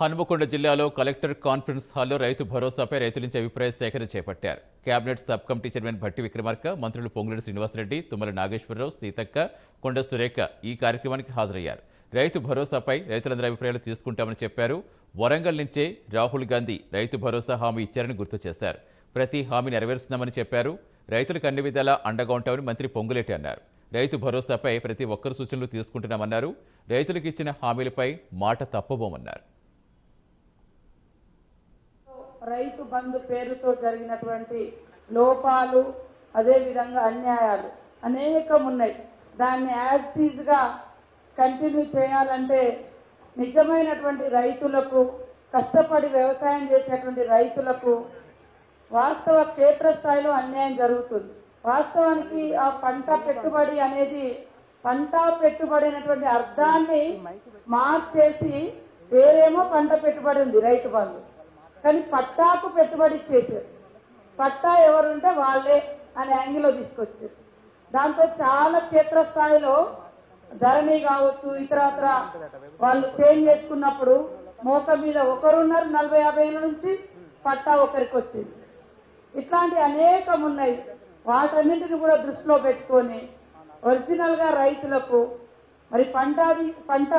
హనుమకొండ జిల్లాలో collector conference హాల్లో రైతు భరోసాపై రైతుల నుంచి అభిప్రాయ సేకరణ చేపట్టారు. Cabinet sub committee chairman Bhatti Vikramarka మంత్రులు పొంగులేటి శ్రీనివాసరెడ్డి తుమ్మల నాగేశ్వరరావు సీతక్క కొండ సురేఖ ఈ కార్యక్రమానికి హాజరయ్యారు. రైతు భరోసాపై రైతులందరి అభిప్రాయాలు తీసుకుంటామని చెప్పారు. వరంగల్ నుంచే రాహుల్ గాంధీ రైతు భరోసా హామీ ఇచ్చారని గుర్తు చేశారు. ప్రతి హామీ నెరవేరుస్తున్నామని చెప్పారు. రైతులకు అన్ని విధాలా అండగా ఉంటామని మంత్రి పొంగులేటి అన్నారు. రైతు భరోసాపై ప్రతి ఒక్కరు సూచనలు తీసుకుంటున్నామన్నారు. రైతులకు ఇచ్చిన హామీలపై మాట తప్పబోమన్నారు. రైతు బంధు పేరుతో జరిగినటువంటి లోపాలు అదేవిధంగా అన్యాయాలు అనేకం ఉన్నాయి దాన్ని యాజ్ టీజ్గా కంటిన్యూ చేయాలంటే నిజమైనటువంటి రైతులకు కష్టపడి వ్యవసాయం చేసేటువంటి రైతులకు వాస్తవ క్షేత్రస్థాయిలో అన్యాయం జరుగుతుంది. వాస్తవానికి ఆ పంట పెట్టుబడి అనేది పంట పెట్టుబడి అనేటువంటి అర్థాన్ని మార్చేసి వేరేమో పంట పెట్టుబడి ఉంది రైతు బంధు. కానీ పట్టాకు పెట్టుబడి ఇచ్చేసారు పట్టా ఎవరుంటే వాళ్ళే అని యాంగిల్లో తీసుకొచ్చారు. దాంతో చాలా క్షేత్రస్థాయిలో ధరణి కావచ్చు ఇతరత్ర వాళ్ళు చేంజ్ చేసుకున్నప్పుడు మోక మీద ఒకరున్నారు నలభై యాభై ఏళ్ళ నుంచి పట్టా ఒకరికి వచ్చింది. ఇట్లాంటి అనేకం ఉన్నాయి. వాటన్నింటిని కూడా దృష్టిలో పెట్టుకొని ఒరిజినల్గా రైతులకు మరి పంట పంట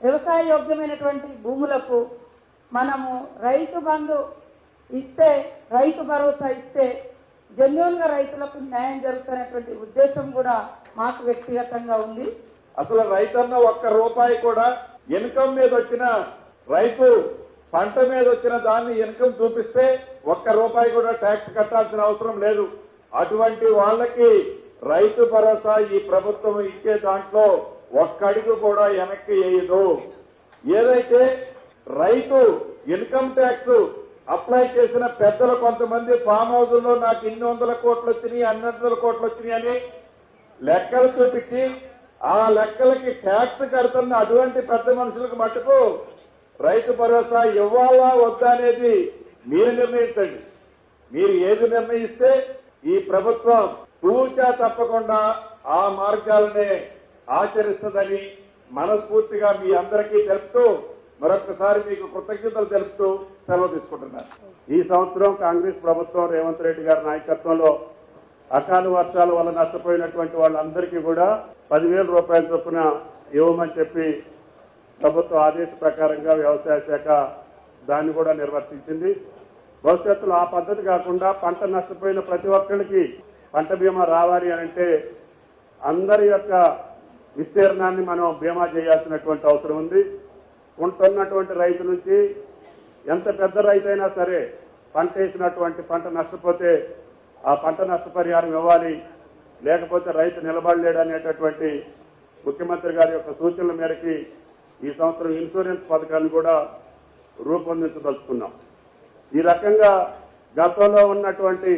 వ్యవసాయ యోగ్యమైనటువంటి భూములకు మనము రైతు బంధు ఇస్తే రైతు భరోసా ఇస్తే జన్యున్గా రైతులకు న్యాయం జరుగుతున్నటువంటి ఉద్దేశం కూడా మాకు వ్యక్తిగతంగా ఉంది. అసలు రైతన్న ఒక్క రూపాయి కూడా ఇన్కమ్ మీద వచ్చిన రైతు పంట మీద వచ్చిన దాన్ని ఇన్కమ్ చూపిస్తే ఒక్క రూపాయి కూడా ట్యాక్స్ కట్టాల్సిన అవసరం లేదు. అటువంటి వాళ్ళకి రైతు భరోసా ఈ ప్రభుత్వం ఇచ్చే దాంట్లో ఒక్క అడుగు కూడా వెనక్కి వేయదు. ఏదైతే రైతు ఇన్కమ్ ట్యాక్స్ అప్లై చేసిన పెద్దలు కొంతమంది ఫామ్ హౌస్లో నాకు ఇన్ని వందల కోట్లు వచ్చినాయి అన్ని వందల కోట్లు వచ్చినాయి అని లెక్కలు చూపించి ఆ లెక్కలకి ట్యాక్స్ కడుతున్న అటువంటి పెద్ద మనుషులకు మటుకు రైతు భరోసా ఇవ్వాలా వద్దా అనేది మీరు నిర్ణయించండి. మీరు ఏది నిర్ణయిస్తే ఈ ప్రభుత్వం పూర్చా తప్పకుండా ఆ మార్గాలనే ఆచరిస్తుందని మనస్ఫూర్తిగా మీ అందరికీ తెలుపుతూ మరొకసారి మీకు కృతజ్ఞతలు తెలుపుతూ సెలవు తీసుకుంటున్నాను. ఈ సంవత్సరం కాంగ్రెస్ ప్రభుత్వం రేవంత్ రెడ్డి గారి నాయకత్వంలో అకాల వర్షాల వల్ల నష్టపోయినటువంటి వాళ్ళందరికీ కూడా పదివేల రూపాయల చొప్పున ఇవ్వమని చెప్పి ప్రభుత్వ ఆదేశ ప్రకారంగా వ్యవసాయ శాఖ దాన్ని కూడా నిర్వర్తించింది. భవిష్యత్తులో ఆ పద్ధతి కాకుండా పంట నష్టపోయిన ప్రతి ఒక్కరికి పంట బీమా రావాలి అని అంటే అందరి యొక్క విస్తీర్ణాన్ని మనం బీమా చేయాల్సినటువంటి అవసరం ఉంది. ఉంటున్నటువంటి రైతు నుంచి ఎంత పెద్ద రైతు అయినా సరే పంట వేసినటువంటి పంట నష్టపోతే ఆ పంట నష్టపరిహారం ఇవ్వాలి. లేకపోతే రైతు నిలబడలేడు అనేటటువంటి ముఖ్యమంత్రి గారి యొక్క సూచనల మేరకి ఈ సంవత్సరం ఇన్సూరెన్స్ పథకాన్ని కూడా రూపొందించదలుచుకున్నాం. ఈ రకంగా గతంలో ఉన్నటువంటి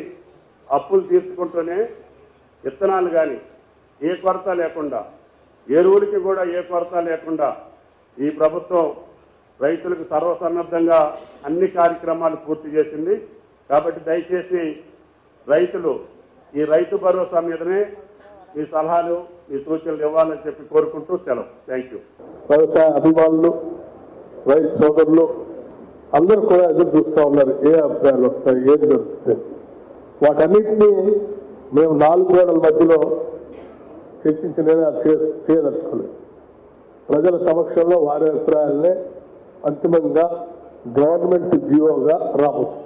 అప్పులు తీసుకుంటూనే విత్తనాలు కానీ ఏ కొరత లేకుండా ఎరువులకి కూడా ఏ కొరత లేకుండా ఈ ప్రభుత్వం రైతులకు సర్వసన్నద్ధంగా అన్ని కార్యక్రమాలు పూర్తి చేసింది. కాబట్టి దయచేసి రైతులు ఈ రైతు భరోసా మీదనే మీ సలహాలు మీ సూచనలు ఇవ్వాలని చెప్పి కోరుకుంటూ సెలవు. Thank you. వ్యవసాయ అభిమానులు రైతు సోదరులు అందరూ కూడా ఎదురు చూస్తూ ఉన్నారు. ఏ అభిప్రాయాలు వస్తాయి ఏది దొరుకుతాయి వాటన్నిటినీ మేము నాలుగు గోడల మధ్యలో చర్చించి చేయదలుచుకోలేదు. ప్రజల సమక్షంలో వారి అభిప్రాయాలనే అంతిమంగా గవర్నమెంట్ జీవోగా రాబోతుంది.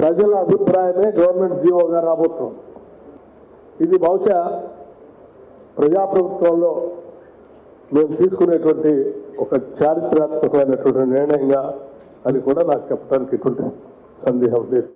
ప్రజల అభిప్రాయమే గవర్నమెంట్ జీవోగా రాబోతుంది. ఇది బహుశా ప్రజాప్రభుత్వంలో మేము తీసుకునేటువంటి ఒక చారిత్రాత్మకమైనటువంటి నిర్ణయంగా అని కూడా నాకు చెప్పడానికి ఎటువంటి సందేహం లేదు.